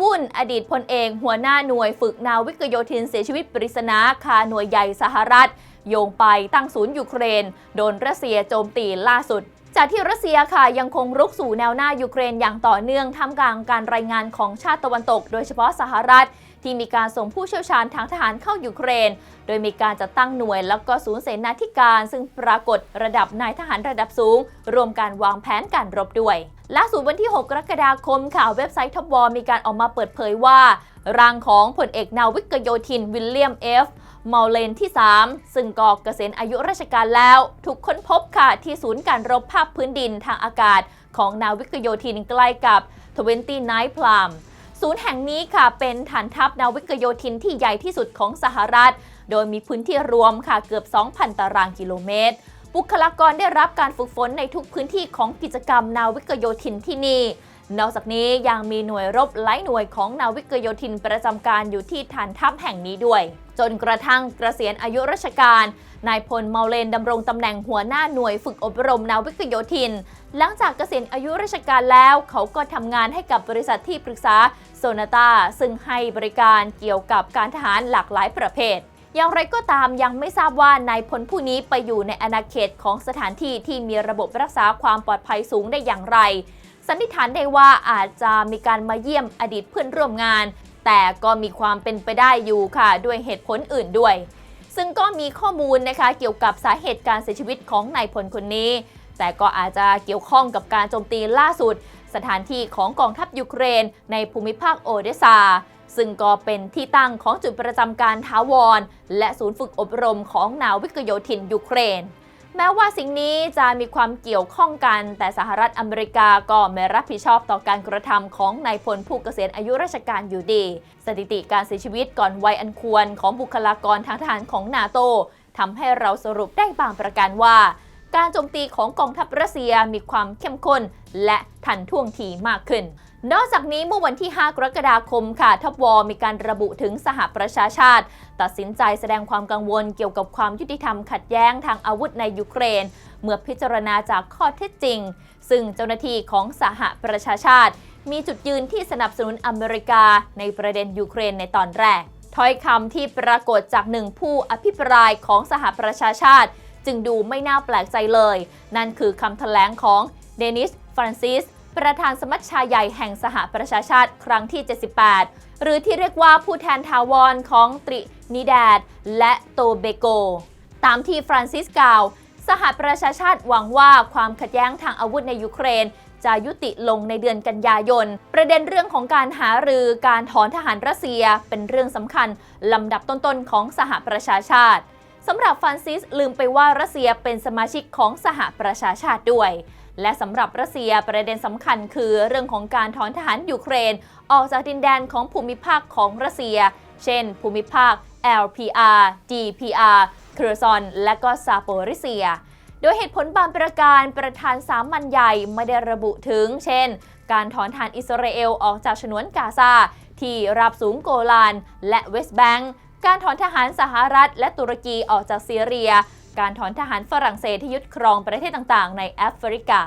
วุ่น อดีตพลเอกหัวหน้าหน่วยฝึกนาวิกโยธินเสียชีวิตปริศนาคาหน่วยใหญ่สหรัฐ โยงไปตั้งศูนย์ยูเครน โดนรัสเซียโจมตีล่าสุดจากที่รัสเซียค่ะยังคงรุกสู่แนวหน้ายูเครนอย่างต่อเนื่องท่ามกลางการรายงานของชาติตะวันตก โดยเฉพาะสหรัฐ ที่มีการส่งผู้เชี่ยวชาญทางทหารเข้ายูเครน โดยมีการจัดตั้งหน่วยแล้วก็ศูนย์เสนาธิการ ซึ่งปรากฏระดับนายทหารระดับสูง รวมการวางแผนการรบด้วยล่าสุดวันที่ 6 กรกฎาคมข่าวเว็บไซต์ท็อปวมีการออกมาเปิดเผยว่าร่างของผลเอกนาวิกโยธินวิลเลียมเอฟมาเลนที่ 3 ซึ่งก็เกษียณอายุราชการแล้ว ถูกค้นพบค่ะ ที่ศูนย์การรบภาคพื้นดินทางอากาศของนาวิกโยธินใกล้กับ 29พลาม ศูนย์แห่งนี้ค่ะเป็นฐานทัพนาวิกโยธินที่ใหญ่ที่สุดของสหรัฐ โดยมีพื้นที่รวมค่ะเกือบ 2,000 ตารางกิโลเมตร บุคลากรได้รับการฝึกฝนในทุกพื้นที่ของกิจกรรมนาวิกโยธินที่นี่ นอกจากนี้ยังมีหน่วยรบหลายหน่วยของนาวิกโยธินประจำการอยู่ที่ฐานทัพแห่งนี้ด้วย จนกระทั่งเกษียณอายุราชการ นายพลเมาเลนดำรงตำแหน่งหัวหน้าหน่วยฝึกอบรมนาวิกโยธิน หลังจากเกษียณอายุราชการแล้ว เขาก็ทำงานให้กับบริษัทที่ปรึกษาโซนาตาซึ่งให้บริการเกี่ยวกับการทหารหลากหลายประเภทอย่างไรก็ตามยังไม่ทราบว่านายพลผู้นี้ไปอยู่ในอาณาเขตของสถานที่ที่มีระบบรักษาความปลอดภัยสูงได้อย่างไร สันนิษฐานได้ว่าอาจจะมีการมาเยี่ยมอดีตเพื่อนร่วมงาน แต่ก็มีความเป็นไปได้อยู่ค่ะ ด้วยเหตุผลอื่นด้วย ซึ่งก็มีข้อมูลนะคะเกี่ยวกับสาเหตุการเสียชีวิตของนายพลคนนี้ แต่ก็อาจจะเกี่ยวข้องกับการโจมตีล่าสุด สถานที่ของกองทัพยูเครน ในภูมิภาคโอเดซาซึ่งก็เป็นที่ตั้งของจุดประจำการทาวร และศูนย์ฝึกอบรมของนาวิกโยธินยูเครน แม้ว่าสิ่งนี้จะมีความเกี่ยวข้องกัน แต่สหรัฐอเมริกาก็ไม่รับผิดชอบต่อการกระทำของนายพลผู้เกษียณอายุราชการอยู่ดี สถิติการเสียชีวิตก่อนวัยอันควรของบุคลากรทางทหารของนาโตทำให้เราสรุปได้บางประการว่า การโจมตีของกองทัพรัสเซียมีความเข้มข้นและทันท่วงทีมากขึ้น นอกจากนี้เมื่อวันที่ 5 กรกฎาคมค่ะทัพวอมีการระบุถึงสหประชาชาติ ตัดสินใจแสดงความกังวลเกี่ยวกับความยุติธรรมขัดแย้งทางอาวุธในยูเครน เมื่อพิจารณาจากข้อเท็จจริง ซึ่งเจ้าหน้าที่ของสหประชาชาติ มีจุดยืนที่สนับสนุนอเมริกาในประเด็นยูเครนในตอนแรกถ้อยคำที่ปรากฏจากหนึ่งผู้อภิปรายของสหประชาชาติ จึงดูไม่น่าแปลกใจเลย นั่นคือคำแถลงของเดนิสฟรานซิส ประธานสมัชชาใหญ่แห่งสหประชาชาติครั้งที่ 78 หรือที่เรียกว่าผู้แทนทาวรของตรินิแดดและโตเบโก ตามที่ฟรานซิสกล่าว สหประชาชาติหวังว่าความขัดแย้งทางอาวุธในยูเครน จะยุติลงในเดือนกันยายน ประเด็นเรื่องของการหารือการถอนทหารรัสเซียเป็นเรื่องสำคัญลำดับต้นๆของสหประชาชาติสำหรับฟรานซิสลืมไปว่ารัสเซียเป็นสมาชิกของสหประชาชาติด้วย และสำหรับรัสเซียประเด็นสำคัญคือเรื่องของการถอนทหารยูเครน ออกจากดินแดนของภูมิภาคของรัสเซีย เช่น ภูมิภาค LPR DPR เคอร์ซอน และก็ซาโปริเซีย โดยเหตุผลบางประการประธานสามัญใหญ่ไม่ได้ระบุถึง เช่น การถอนฐานอิสราเอลออกจากฉนวนกาซาที่ราบสูงโกลาน และเวสต์แบงก์การถอนทหารสหรัฐและตุรกีออกจากซีเรีย การถอนทหารฝรั่งเศสที่ยึดครองประเทศต่างๆ ในแอฟริกา